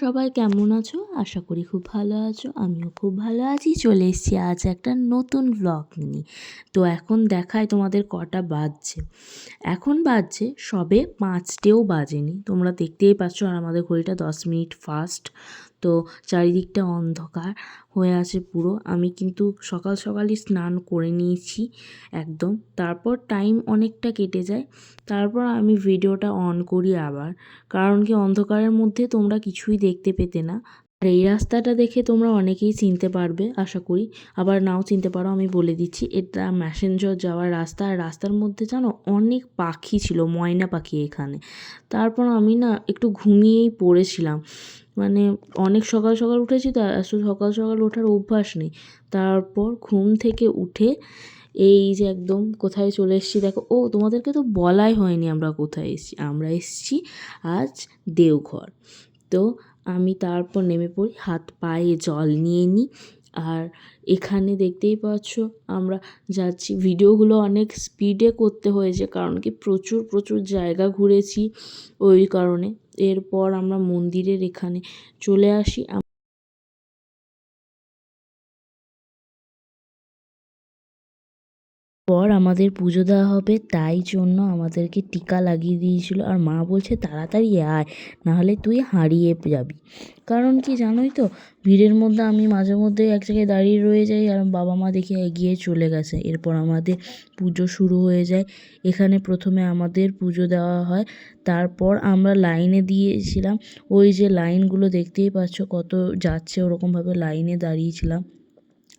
সবাই কেমন আছো? আশা করি খুব ভালো আছো। আমিও খুব ভালো আছি। চলে এসেছি আজ একটা নতুন ব্লগ নিয়ে। তো এখন দেখায় তোমাদের কটা বাজছে। এখন বাজছে সবে পাঁচটেও বাজেনি। তোমরা দেখতেই পাচ্ছ আর আমাদের ঘড়িটা দশ মিনিট ফাস্ট তো চারিদিকটা অন্ধকার হয়ে আছে পুরো। আমি কিন্তু সকাল সকালই স্নান করে নিয়েছি একদম। তারপর টাইম অনেকটা কেটে যায়। তারপর আমি ভিডিওটা অন করি আবার। কারণ কি অন্ধকারের মধ্যে তোমরা কিছুই দেখতে পেতে না। আর এই রাস্তাটা দেখে তোমরা অনেকেই চিনতে পারবে, আশা করি। আবার নাও চিনতে পারো, আমি বলে দিচ্ছি, এটা ম্যাসেঞ্জর যাওয়ার রাস্তা। আর রাস্তার মধ্যে জানো, অনেক পাখি ছিল, ময়না পাখি এখানে। তারপর আমি না একটু ঘুমিয়েই পড়েছিলাম। মানে অনেক সকাল সকাল উঠেছি, তো আসলে সকাল সকাল ওঠার অভ্যাস নেই। তারপর ঘুম থেকে উঠে এই যে একদম কোথায় চলে এসেছি, দেখো, ও তোমাদেরকে তো বলাই হয়নি আমরা কোথায় এসেছি, আমরা এসেছি আজ দেওঘর। তো আমি তারপর নেমে পড়ি, হাত পায়ে জল নিয়ে নিই আর এখানে দেখতেই পাচ্ছ আমরা যাচ্ছি। ভিডিওগুলো অনেক স্পিডে করতে হয়েছে, কারণ কি প্রচুর প্রচুর জায়গা ঘুরেছি ওই কারণে। এরপর আমরা মন্দিরের এখানে চলে আসি। পর আমাদের পুজো দেওয়া হবে, তাই জন্য আমাদেরকে টিকা লাগিয়ে দিয়েছিল। আর মা বলছে, তাড়াতাড়ি আয়, নাহলে তুই হারিয়ে যাবি। কারণ কি জানোই তো, ভিড়ের মধ্যে আমি মাঝে মধ্যে এক জায়গায় দাঁড়িয়ে রয়ে যাই আর বাবা মা দেখে এগিয়ে চলে গেছে। এরপর আমাদের পুজো শুরু হয়ে যায়। এখানে প্রথমে আমাদের পুজো দেওয়া হয়, তারপর আমরা লাইনে দিয়েছিলাম। ওই যে লাইনগুলো দেখতেই পাচ্ছ, কত যাচ্ছে, ওরকমভাবে লাইনে দাঁড়িয়েছিলাম।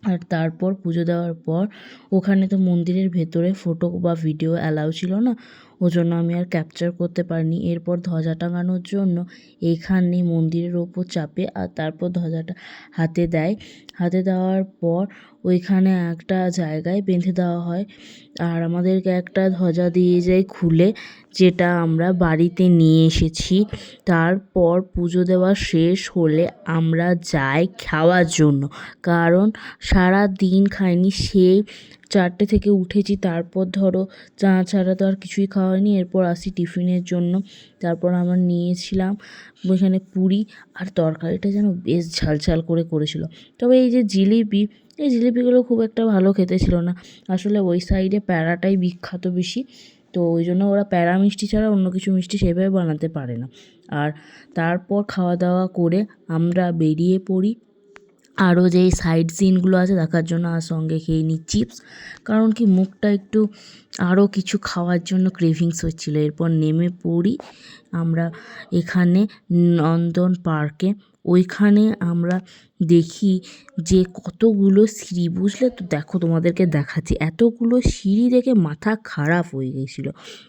আর তারপর পুজো দেওয়ার পর ওখানে তো মন্দিরের ভেতরে ফটো বা ভিডিও অ্যালাউ ছিল না। ও জন্য আমি আর ক্যাপচার করতে পারিনি। এরপর ধ্বজা টাঙানোর জন্য এখানে মন্দিরের ওপর চাপে আর তারপর ধ্বজাটা হাতে দেয়। হাতে দেওয়ার পর ওইখানে একটা জায়গায় বেঁধে দেওয়া হয় আর আমাদেরকে একটা ধ্বজা দিয়ে যায় খুলে, যেটা আমরা বাড়িতে নিয়ে এসেছি। তারপর পুজো দেওয়া শেষ হলে আমরা যাই খাওয়ার জন্য। কারণ সারা দিন খাইনি, সেই চারটে থেকে উঠেছি। তারপর ধরো চা ছাড়া তো আর কিছুই খাওয়া হয়নি। এরপর আসি টিফিনের জন্য। তারপর আমরা নিয়েছিলাম ওইখানে পুরি আর তরকারিটা যেন বেশ ঝাল ঝাল করে করেছিল। তবে এই যে জিলিপি, এই জিলিপিগুলো খুব একটা ভালো খেতে ছিল না। আসলে ওই সাইডে প্যারাটাই বিখ্যাত বেশি। তো ওই জন্য ওরা প্যারা মিষ্টি ছাড়া অন্য কিছু মিষ্টি সেভাবে বানাতে পারে না। আর তারপর খাওয়া দাওয়া করে আমরা বেরিয়ে পড়ি। আরও যেই সাইড সিনগুলো আছে দেখার জন্য আর সঙ্গে খেয়ে নিই চিপস কারণ কি মুখটা একটু আরও কিছু খাওয়ার জন্য ক্রেভিংস হচ্ছিল। এরপর নেমে পড়ি আমরা এখানে নন্দন পার্কে ওইখানে আমরা দেখি যে কতগুলো সিঁড়ি, বুঝলে তো? দেখো তোমাদেরকে দেখাচ্ছি, এতগুলো সিঁড়ি দেখে মাথা খারাপ হয়ে গেছিল।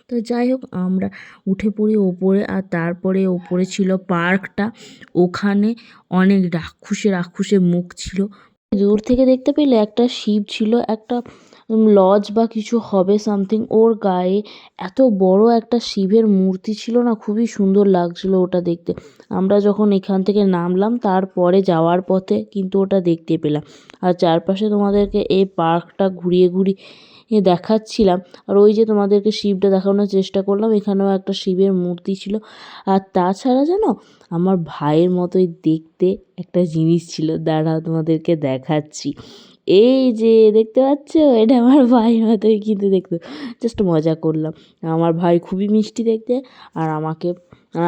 তো যাই হোক, আমরা উঠে পড়ি ওপরে আর তারপরে ওপরে ছিল পার্কটা। ওখানে অনেক রাক্ষুসে রাক্ষুসে মুখ ছিল। দূর থেকে দেখতে পেলে একটা শিব ছিল, একটা লজ বা কিছু হবে সামথিং ওর গায়ে এত বড় একটা শিবের মূর্তি ছিল না, খুবই সুন্দর লাগছিল ওটা দেখতে। আমরা যখন এখান থেকে নামলাম, তারপরে যাওয়ার পথে কিন্তু ওটা দেখতে পেলাম। আর চারপাশে তোমাদেরকে এই পার্কটা ঘুরিয়ে ঘুরিয়ে দেখাচ্ছিলাম। আর ওই যে তোমাদেরকে শিবটা দেখানোর চেষ্টা করলাম, এখানেও একটা শিবের মূর্তি ছিল। আর তাছাড়া জানো, আমার ভাইয়ের মতোই দেখতে একটা জিনিস ছিল। দাঁড়াও তোমাদেরকে দেখাচ্ছি। এই যে দেখতে পাচ্ছ? এটা আমার ভাইয়ের মতোই কিন্তু দেখতে। জাস্ট মজা করলাম। আমার ভাই খুবই মিষ্টি দেখতে আর আমাকে,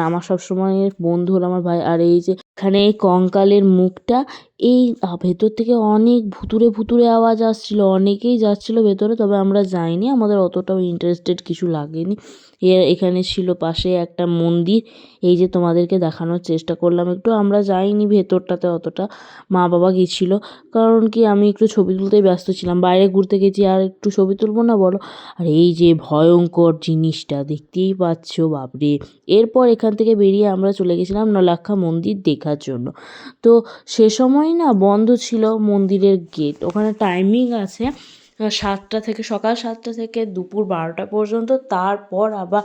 আমার সব সময়ের বন্ধু হলো আমার ভাই। আর এই যে এখানে এই কঙ্কালের মুখটা এই ভেতর থেকে অনেক ভুতুড়ে ভুতুড়ে আওয়াজ আসছিল, অনেকেই যাচ্ছিল ভেতরে, তবে আমরা যাইনি, আমাদের অতটাও ইন্টারেস্টেড কিছু লাগেনি। এ, এখানে ছিল পাশে একটা মন্দির, এই যে তোমাদেরকে দেখানোর চেষ্টা করলাম একটু, আমরা যাইনি ভেতরটাতে অতটা মা বাবা গেছিল, কারণ কি আমি একটু ছবি তুলতেই ব্যস্ত ছিলাম, বাইরে ঘুরতে গেছি, আর একটু ছবি তুলবো না বলো? আর এই যে ভয়ঙ্কর জিনিসটা দেখতেই পাচ্ছ, বাপরে! এরপর এখান থেকে বেরিয়ে আমরা চলে গেছিলাম নলাক্ষা মন্দির দেখার জন্য। তো সে সময় না বন্ধ ছিল মন্দিরের গেট ওখানে টাইমিং আছে সাতটা থেকে, সকাল সাতটা থেকে দুপুর বারোটা পর্যন্ত। তারপর আবার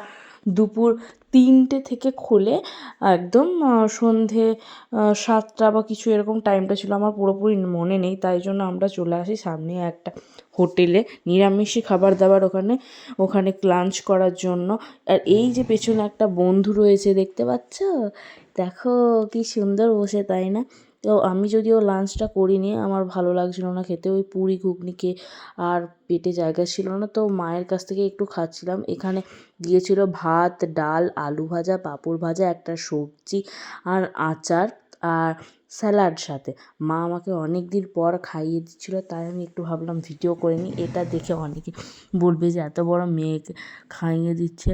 দুপুর তিনটে থেকে খোলে একদম সন্ধে সাতটা বা কিছু এরকম টাইমটা ছিল। আমার পুরোপুরি মনে নেই, তাই জন্য আমরা চলে আসি সামনে একটা হোটেলে। নিরামিষই খাবার দাবার ওখানে ওখানে লাঞ্চ করার জন্য। আর এই যে পেছনে একটা বন্ধু রয়েছে, দেখতে পাচ্ছ? দেখো কি সুন্দর বসে, তাই না? তো আমি যদিও লাঞ্চটা করিনি, আমার ভালো লাগছিল না খেতে। ওই পুরি ঘুগনিকে আর পেটে জায়গা ছিল না, তো মায়ের কাছ থেকে একটু খাচ্ছিলাম। এখানে দিয়েছিল ভাত, ডাল, আলু ভাজা, পাঁপড় ভাজা, একটা সবজি আর আচার আর স্যালাড সাথে। মা আমাকে অনেক দিন পর খাইয়ে দিচ্ছিল, তাই আমি একটু ভাবলাম ভিডিও করে নিই। এটা দেখে অনেকে বলবে যে এত বড় মেয়েকে খাইয়ে দিচ্ছে।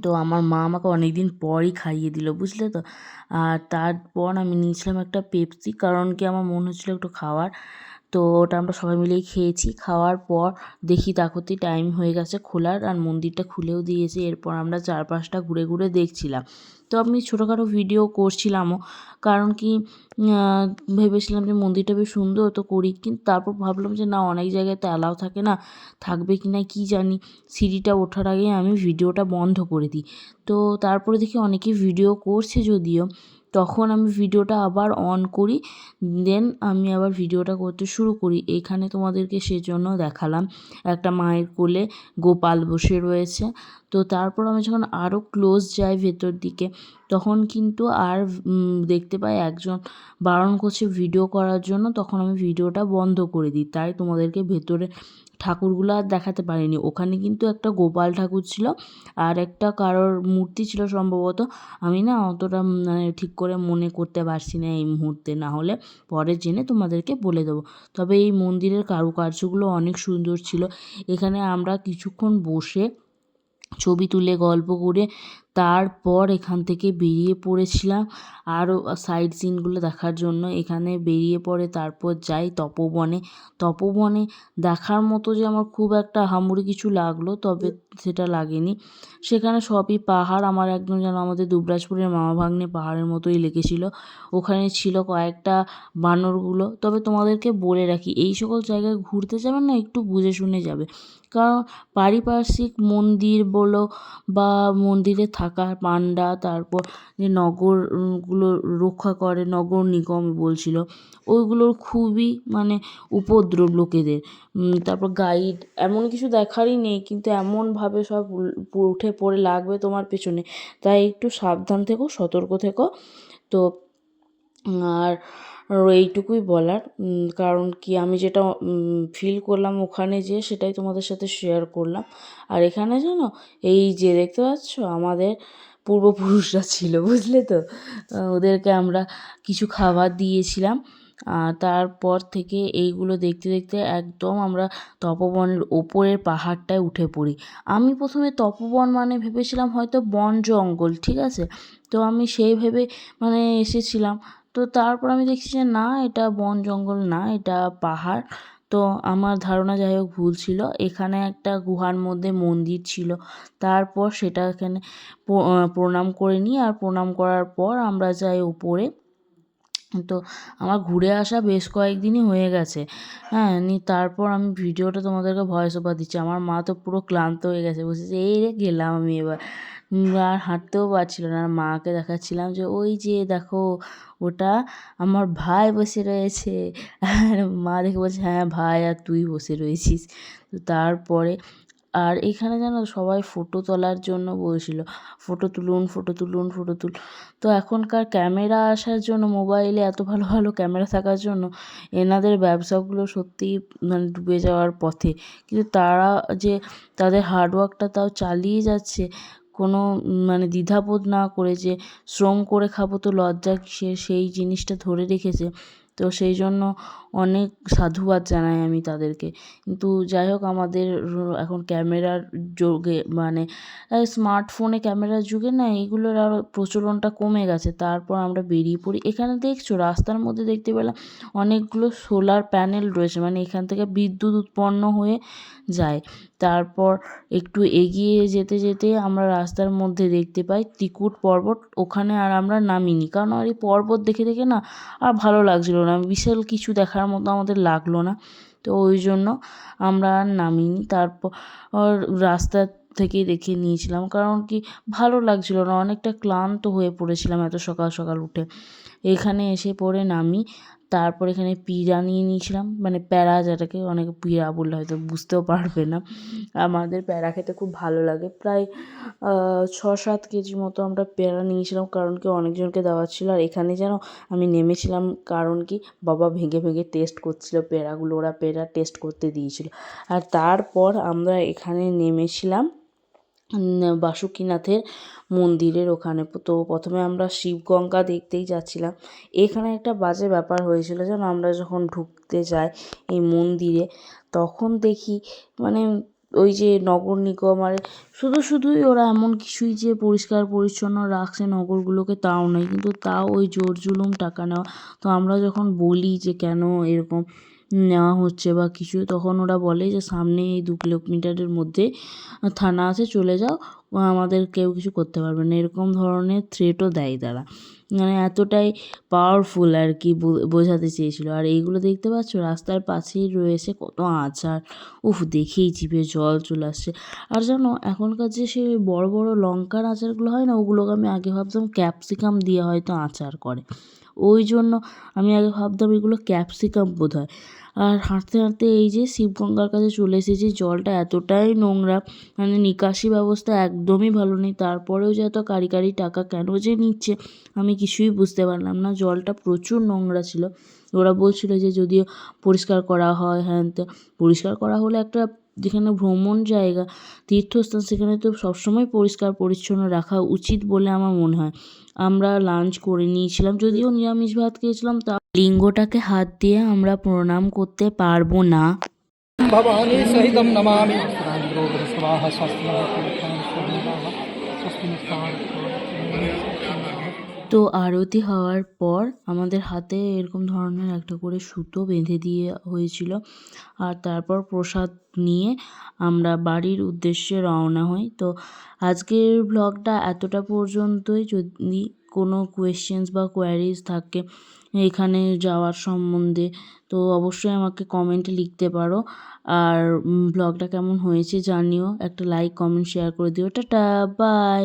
তো আমার মা আমাকে অনেক দিন পরই খাইয়ে দিল, বুঝলে তো? আর তারপর আমি নিয়েছিলাম একটা পেপসি কারণ কি আমার মনে হচ্ছিল একটু খাওয়ার। তো ওটা আমরা সবাই মিলেই খেয়েছি। খাওয়ার পর দেখি তাকতি টাইম হয়ে গেছে খোলার আর মন্দিরটা খুলেও দিয়েছে। এরপর আমরা চারপাশটা ঘুরে ঘুরে দেখছিলাম। তো আমি ছোটোখাটো ভিডিও করছিলামও। কারণ কি ভেবেছিলাম যে মন্দিরটা বেশ সুন্দর তো করি। কিন্তু তারপর ভাবলাম যে না, অনেক জায়গায় তো অ্যালাউ থাকে না। থাকবে কি না কী জানি। সিঁড়িটা ওঠার আগে আমি ভিডিওটা বন্ধ করে দিই। তো তারপরে দেখি অনেকে ভিডিও করছে যদিও। তখন আমি ভিডিওটা আবার অন করি দেন আমি আবার ভিডিওটা করতে শুরু করি। এখানে তোমাদেরকে সেজন্য দেখালাম। একটা মায়ের কোলে গোপাল বসে রয়েছে। তো তারপর আমি যখন আরও ক্লোজ যাই ভেতর দিকে, তখন কিন্তু আর দেখতে পাই একজন বারণ করছে ভিডিও করার জন্য। তখন আমি ভিডিওটা বন্ধ করে দিই। তাই তোমাদেরকে ভেতরে ঠাকুরগুলো আর দেখাতে পারিনি। ওখানে কিন্তু একটা গোপাল ঠাকুর ছিল আর একটা কারোর মূর্তি ছিল সম্ভবত। আমি না অতটা মানে ঠিক করে মনে করতে পারছি না এই মুহূর্তে। না হলে পরে জেনে তোমাদেরকে বলে দেবো। তবে এই মন্দিরের কারুকার্যগুলো অনেক সুন্দর ছিল। এখানে আমরা কিছুক্ষণ বসে ছবি তুলে গল্প করে তারপর এখান থেকে বেরিয়ে পড়েছিলাম। আরও সাইড সিনগুলো দেখার জন্য। এখানে বেরিয়ে পড়ে, তারপর যাই তপবনে। তপবনে দেখার মতো যে আমার খুব একটা আহামরি কিছু লাগল, তবে সেটা লাগেনি। সেখানে সবই পাহাড়। আমার একদম যেন আমাদের দুবরাজপুরের মামা ভাগ্নে পাহাড়ের মতোই লেগেছিলো। ওখানে ছিল কয়েকটা বানরগুলো। তবে তোমাদেরকে বলে রাখি, এই সকল জায়গায় ঘুরতে যাবেন না, একটু বুঝে শুনে যাবে। কারণ পারিপার্শ্বিক মন্দির বলো বা মন্দিরে থাকা পান্ডা, তারপর যে নগরগুলো রক্ষা করে, নগর নিগম বলছিল, ওইগুলোর খুবই মানে উপদ্রব লোকেদের। তারপর গাইড এমন কিছু দেখারই নেই, কিন্তু এমনভাবে সব উঠে পড়ে লাগবে তোমার পেছনে। তাই একটু সাবধান থেকো, সতর্ক থেকো। তো, আর এইটুকুই বলার। কারণ কি, আমি যেটা ফিল করলাম ওখানে যেয়ে, সেটাই তোমাদের সাথে শেয়ার করলাম। আর এখানে জানো, এই যে দেখতে পাচ্ছ, আমাদের পূর্বপুরুষরা ছিল, বুঝলে তো? ওদেরকে আমরা কিছু খাবার দিয়েছিলাম। তারপর থেকে এইগুলো দেখতে দেখতে একদম আমরা তপবনের ওপরের পাহাড়টায় উঠে পড়ি। আমি প্রথমে তপবন মানে ভেবেছিলাম হয়তো বন জঙ্গল, ঠিক আছে? তো আমি সেই ভেবে মানে এসেছিলাম। তো তারপর আমি দেখছি যে না, এটা বন জঙ্গল না, এটা পাহাড়। তো আমার ধারণা যাই হোক ভুল ছিল। এখানে একটা গুহার মধ্যে মন্দির ছিল। তারপর সেটা এখানে প্রণাম করে নিই আর প্রণাম করার পর আমরা যাই উপরে। তো আমার ঘুরে আসা বেশ কয়েকদিনই হয়ে গেছে। হ্যাঁ নি তারপর আমি ভিডিওটা তোমাদেরকে ভয়েস ওভার দিচ্ছি। আমার মা তো পুরো ক্লান্ত হয়ে গেছে। বলছে যে, এই রে গেলাম আমি এবার। আর হাঁটতেও পারছিল না। আর মাকে দেখাচ্ছিলাম যে, ওই যে দেখো, ওটা আমার ভাই বসে রয়েছে। আর মা দেখে বলছে হ্যাঁ ভাই, আর তুই বসে রয়েছিস। তো তারপরে, আর এখানে যেন সবাই ফটো তোলার জন্য বলছিল ফটো তুলুন ফটো তুলুন ফটো তুল। তো এখনকার ক্যামেরা আসার জন্য মোবাইলে এত ভালো ভালো ক্যামেরা থাকার জন্য, এনাদের ব্যবসাগুলো সত্যিই মানে ডুবে যাওয়ার পথে। কিন্তু তারা যে, তাদের হার্ডওয়ার্কটা তাও চালিয়ে যাচ্ছে কোনো মানে দ্বিধাবোধ না করে যে শ্রম করে খাব তো লজ্জা কিসের সেই জিনিসটা ধরে রেখেছে। তো সেই জন্য অনেক সাধুবাদ জানাই আমি তাদেরকে। কিন্তু যাই হোক, আমাদের এখন ক্যামেরার যুগে মানে স্মার্টফোনে ক্যামেরার যুগে না এইগুলোর আরও প্রচলনটা কমে গেছে। তারপর আমরা বেরিয়ে পড়ি। এখানে দেখছ, রাস্তার মধ্যে দেখতে পেলাম অনেকগুলো সোলার প্যানেল রয়েছে। মানে এখান থেকে বিদ্যুৎ উৎপন্ন হয়ে যায়। তারপর একটু এগিয়ে যেতে যেতে আমরা রাস্তার মধ্যে দেখতে পাই ত্রিকুট পর্বত। ওখানে আর আমরা নামিনি। কারণ আর এই পর্বত দেখে দেখে না আর ভালো লাগছিল না। বিশাল কিছু দেখার মতো আমাদের লাগল না। তো ওই জন্য আমরা আর নামিনি। তারপর রাস্তা থেকেই দেখে নিয়েছিলাম। কারণ কি ভালো লাগছিল না। অনেকটা ক্লান্ত হয়ে পড়েছিলাম এত সকাল সকাল উঠে। এখানে এসে পড়ে নামি। তারপর এখানে পিঁড়া নিয়ে নিয়েছিলাম। মানে প্যারা যেটাকে অনেকে পিঁড়া বললে হয়তো বুঝতেও পারবে না। আমাদের প্যারা খেতে খুব ভালো লাগে। প্রায় ছ সাত কেজি মতো আমরা প্যারা নিয়েছিলাম কারণ কি অনেকজনকে দেওয়ার ছিল। আর এখানে যেন আমি নেমেছিলাম কারণ কি বাবা ভেঙে ভেঙে টেস্ট করছিল প্যারাগুলো। ওরা প্যারা টেস্ট করতে দিয়েছিল। আর তারপর আমরা এখানে নেমেছিলাম বাসুকিনাথের মন্দিরের ওখানে। তো প্রথমে আমরা শিবগঙ্গা দেখতেই যাচ্ছিলাম। এখানে একটা বাজে ব্যাপার হয়েছিল যেন আমরা যখন ঢুকতে যাই এই মন্দিরে, তখন দেখি মানে ওই যে নগর নিগম, আর শুধু শুধুই ওরা এমন কিছুই যে পরিষ্কার পরিচ্ছন্ন রাখছে নগরগুলোকে, তাও নয়। কিন্তু তাও ওই জোর জুলুম টাকা নেওয়া। তো আমরা যখন বলি যে কেন এরকম নেওয়া হচ্ছে বা কিছু, তখন ওরা বলে যে সামনে এই দু কিলোমিটারের মধ্যে থানা আছে, চলে যাও আমাদের কেউ কিছু করতে পারবে না। এরকম ধরনের থ্রেটও দেয় তারা। মানে এতটাই পাওয়ারফুল আর কি বোঝাতে চেয়েছিল। আর এইগুলো দেখতে পাচ্ছ, রাস্তার পাশেই রয়েছে কত আচার উফ, দেখেই জিভে জল চলে আসছে। আর জানো, এখনকার যে সে বড় বড় লঙ্কার আচারগুলো হয় না, ওগুলোকে আমি আগে ভাবতাম ক্যাপসিকাম দিয়ে হয়তো আচার করে। ওই জন্য আমি আগে ভাবতাম এগুলো ক্যাপসিকাম বোধ হয় আর হাঁটতে হাঁটতে এই যে শিবগঙ্গার কাছে চলে এসেছি, জলটা এতটাই নোংরা মানে নিকাশি ব্যবস্থা একদমই ভালো নেই। তারপরেও যে এত কারি কারি টাকা কেন যে নিচ্ছে, আমি কিছুই বুঝতে পারলাম না। জলটা প্রচুর নোংরা ছিল। ওরা বলছিল যে যদিও পরিষ্কার করা হয় হ্যান ত্যান পরিষ্কার করা হলে একটা যেখানে ভ্রমণ জায়গা, তীর্থস্থান, সেখানে তো সবসময় পরিষ্কার পরিচ্ছন্ন রাখা উচিত বলে আমার মনে হয়। আমরা লাঞ্চ করে নিয়েছিলাম, যদিও নিরামিষ ভাত খেয়েছিলাম, তা লিঙ্গটাকে হাত দিয়ে আমরা প্রণাম করতে পারব না। ভবানী সহিতম নমামি। তো আরতি হওয়ার পর আমাদের হাতে এরকম ধরনের একটা করে সুতো বেঁধে দিয়ে হয়েছিল। আর তারপর প্রসাদ নিয়ে আমরা বাড়ির উদ্দেশ্যে রওনা হই। তো আজকের ব্লগটা এতটা পর্যন্তই। যদি কোনো কোয়েশ্চেন্স বা কোয়ারিজ থাকে এখানে যাওয়ার সম্বন্ধে, তো অবশ্যই আমাকে কমেন্টে লিখতে পারো। আর ব্লগটা কেমন হয়েছে জানিও। একটা লাইক কমেন্ট শেয়ার করে দিও। Tata bye